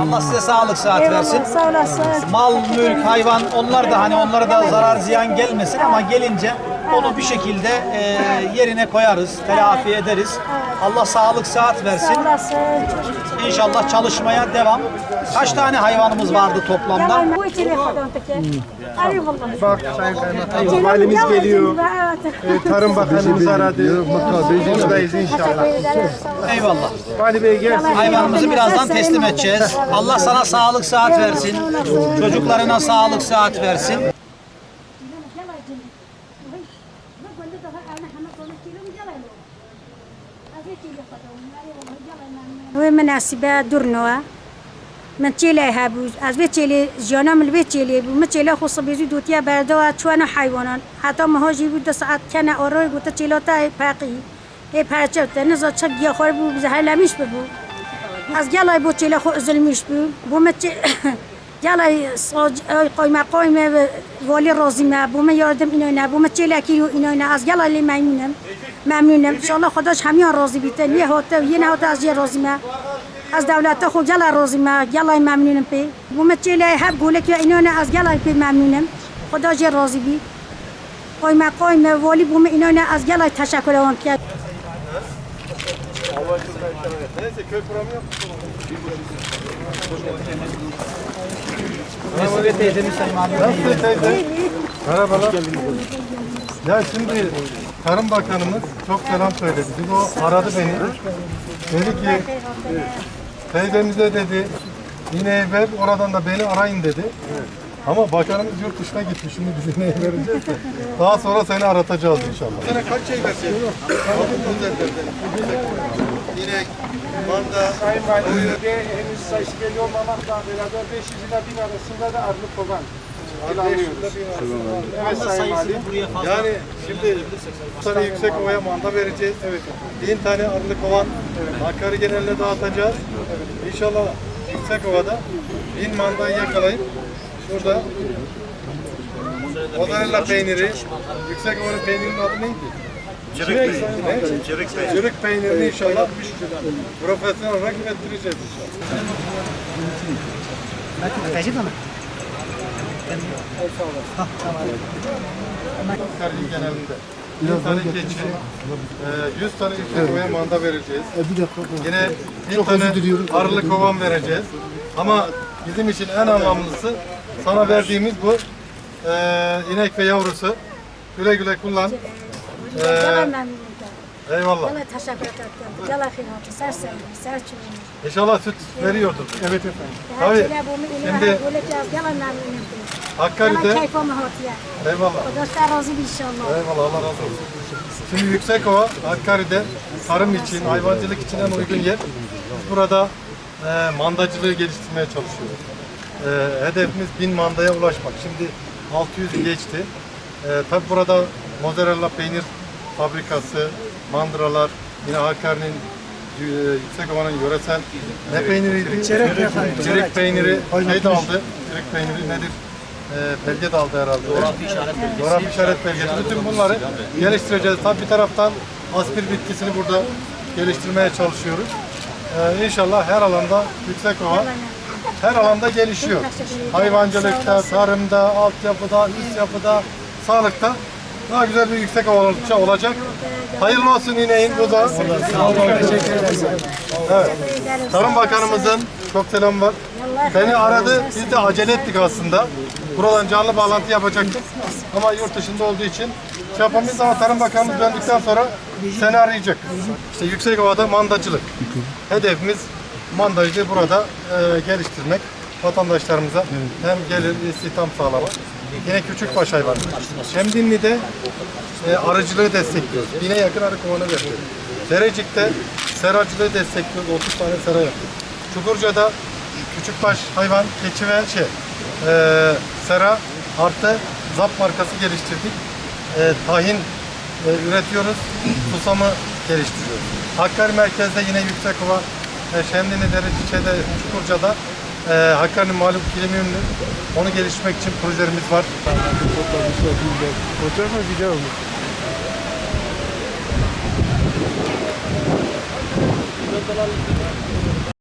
Allah size sağlık saat versin. Eyvallah sağ olasın. Mal, mülk, hayvan onlar da hani onlara da zarar ziyan gelmesin ama gelince onu bir şekilde e, yerine koyarız, telafi ederiz. Allah sağlık saat versin. Sağ olasın. İnşallah çalışmaya devam. Kaç tane hayvanımız vardı toplamda? Vallahi. Bak Sayın Kaymakam valimiz geliyor. Ee, Tarım Bakanımız aradı. Buradayız inşallah. Eyvallah. Vali Bey gelsin. Hayvanımızı birazdan teslim edeceğiz. Allah sana sağlık saat versin. Çocuklarına sağlık saat versin. وی مناسبه درنوا من چیله هبوز از وی چیله جانا من وی چیله بود. من چیله خو صبیزی دوتیا بردا چوان حیوانان. حتی مهاجی بود دو ساعت کنه آرای گوته چیله تا پاقی. ای پرچه تا نزا چه گیا خور بود. بزه لمیش ببو از گلای بود چیله خو ازلمیش بود. بو من چی گلای ساج قایمه قایمه والی راضی ما یاردم اینو نه بو من چیله کیو اینو نه از گلای ممنونم. ممنونم. ان خداش همیان راضی بیتن یه هاته یه نه از یه راضی ما. از دولت خو گلا راضی ما. گلا ممنونم پی. بو من چیله هب گوله که اینو نه از گلا پی ممنونم. خدا جه راضی بی. قایمه قایمه. والی بو من اینو نه از گلا تشکر اون کرد. Neyse köy kuramıyor. Mesut teyzemiz Sayın Valim Bey. Nasılsın teyze? Merhabalar. Ya şimdi Tarım Bakanımız çok selam söyledi. Biz o aradı beni. Dedi ki teyzemize dedi ineği ver oradan da beni arayın dedi. Ama bakanımız yurt dışına gitti. Şimdi biz ineği vereceğiz de. Daha sonra seni aratacağız inşallah. Sana kaç şey versin? İnek, manda, Sayın Valimizde henüz sayısı belli olmamakla beraber 500 ile 1000 arasında da arlık kovan planlıyoruz. Evet Sayın fazla. Yani şimdi bir tane yüksek ovaya manda vereceğiz. Evet. Bin tane arılı kovan Hakkari geneline dağıtacağız. İnşallah yüksek ovada bin mandayı yakalayıp şurada mozzarella peyniri, yüksek ovanın peynirinin adı neydi? Cırık peyniri. Cırık peyniri. Cırık peynirini inşallah profesyonel olarak ürettireceğiz inşallah. Hakkari genelinde. Bir tane keçi, e, 100 tane yüksek ovaya manda vereceğiz. Yine bir tane arılı kovan vereceğiz. Ama bizim için en anlamlısı sana verdiğimiz bu e, inek ve yavrusu. Güle güle kullan. Ee, Yalanla Eyvallah. Yala teşekkür ederim. Yala filan. Ser sevgili, ser. İnşallah süt veriyordur. Evet efendim. Tabii. Şimdi öleceğiz. Yalanla ünlü. Hakkari'de. Yalan keyfim hatiye. Eyvallah. O dostlar razı inşallah. Eyvallah Allah razı olsun. Şimdi Yüksekova, Hakkari'de tarım için, hayvancılık için en uygun yer. Burada e, mandacılığı geliştirmeye çalışıyoruz. E, hedefimiz bin mandaya ulaşmak. Şimdi 600 geçti. E, tabii burada mozzarella peynir fabrikası, mandıralar, yine Hakkari'nin e, Yüksekova'nın yöresel ne peyniriydi? Çörek peyniri. Şey de aldı. Çörek peyniri nedir? E, belge de aldı herhalde. Coğrafi işaret belgesi. Coğrafi işaret belgesi. Bütün bunları geliştireceğiz. Tabi bir taraftan aspir bitkisini burada geliştirmeye çalışıyoruz. E, inşallah her alanda Yüksekova her alanda gelişiyor. Hayvancılıkta, tarımda, altyapıda, üst yapıda, sağlıkta daha güzel bir yüksek olanakça olacak. Hayırlı olsun ineğin bu da. Evet. Tarım Bakanımızın çok selam var. Beni aradı. Biz de acele ettik aslında. Buradan canlı bağlantı yapacaktık. Ama yurt dışında olduğu için şey yapamayız ama Tarım Bakanımız döndükten sonra seni arayacak. İşte Yüksekova'da mandacılık. Hedefimiz mandacılığı burada e, geliştirmek. Vatandaşlarımıza hem gelir istihdam sağlamak. Yine küçük baş hayvan. Şemdinli'de e, arıcılığı destekliyoruz. Bine yakın arı kovanı veriyoruz. Derecik'te seracılığı destekliyoruz. 30 tane sera yaptık. Çukurca'da küçükbaş hayvan, keçi ve şey, e, sera artı zap markası geliştirdik. E, tahin e, üretiyoruz. Susamı geliştiriyoruz. Hakkari merkezde yine Yüksekova, e, Şemdinli, Derecik'te, Çukurca'da e, Hakkari'nin mağlup kilimi ünlü. Onu geliştirmek için projelerimiz var. Fotoğraf mı video mu? Yoldalar